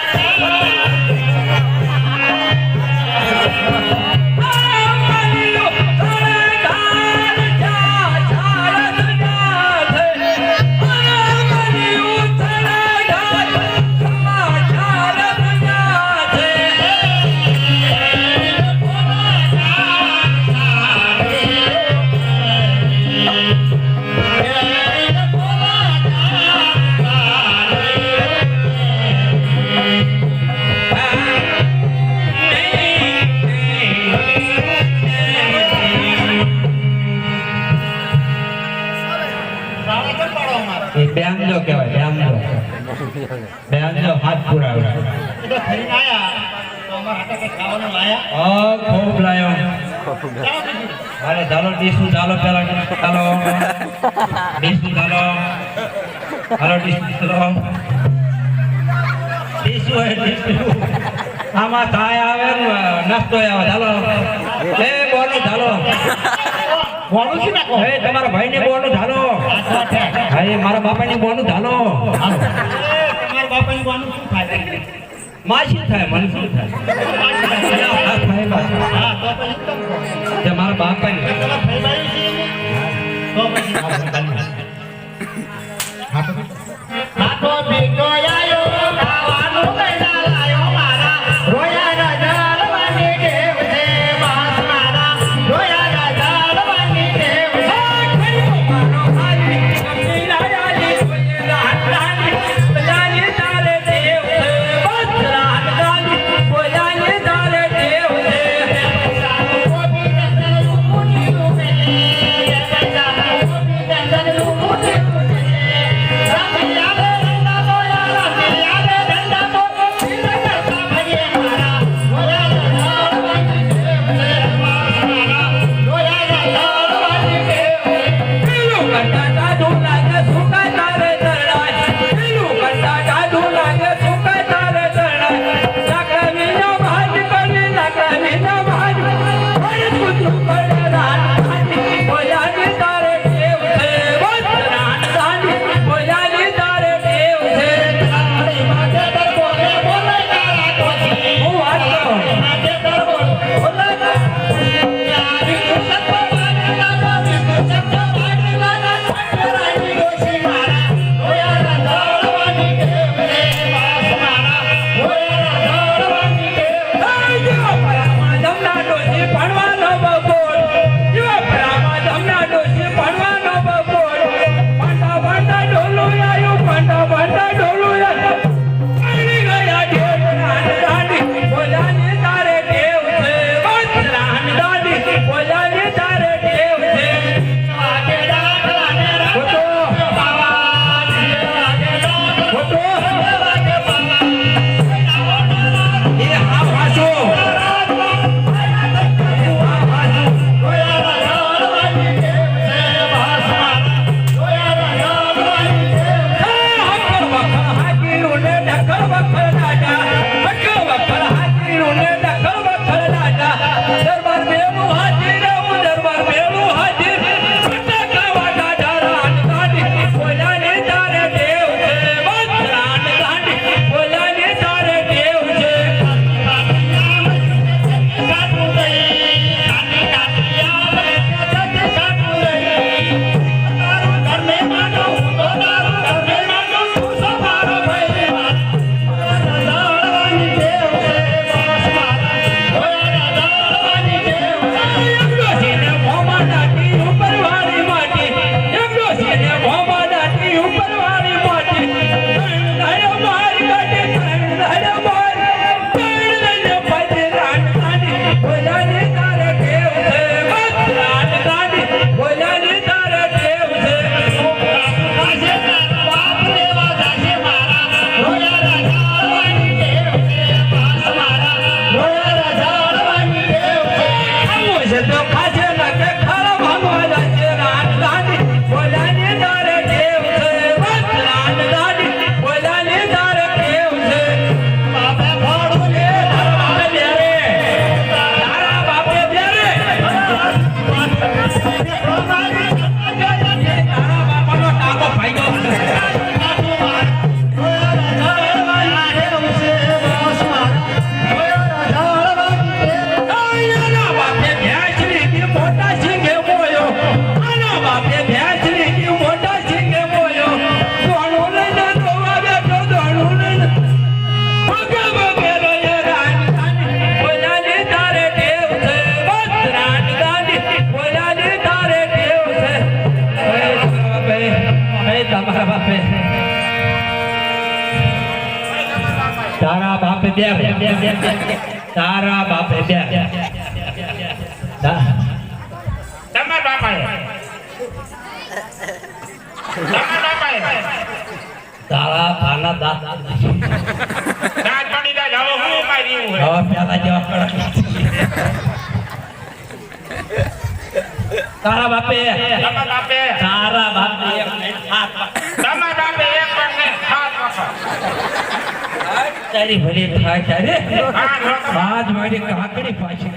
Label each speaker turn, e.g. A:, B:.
A: Yeah. બેંજો કહેવાય બેંજો બેંજો હાથ પુરાવે.
B: એ તો થઈને આયા તો
A: ખૂબ અરે ચાલો ડીશું ચાલો ચાલો ડીશું ચાલો હાલો ડીશું ડીશું આમાં થાય આવે ને નાસ્તો આવે. ચાલો એ બોનું ચાલો
B: મોડું શું નાખો?
A: એ તમારા ભાઈને બોનું ચાલો ભાઈ મારા બાપા ની બોનું ચાલો
B: શું થાય?
A: માસી થાય મને શું થાય મારા
B: છે ને?
C: તારા બાપે બે તારા બાપે બે તા-
D: તમારા બાપાએ તમારા બાપાએ
C: તારા ભાના દાંત
D: દાંત પડી જાય હવે હું ઉપાય રહ્યું હોય
C: હવે પેલા જેવા કડક તારા બાપે
D: તમારા બાપે
C: તારા બાપે એક નહીં, સાત
D: તમારા બાપે
C: તારી ભલે થાય
D: તારે.
C: આજ મારી કાકડી પાછી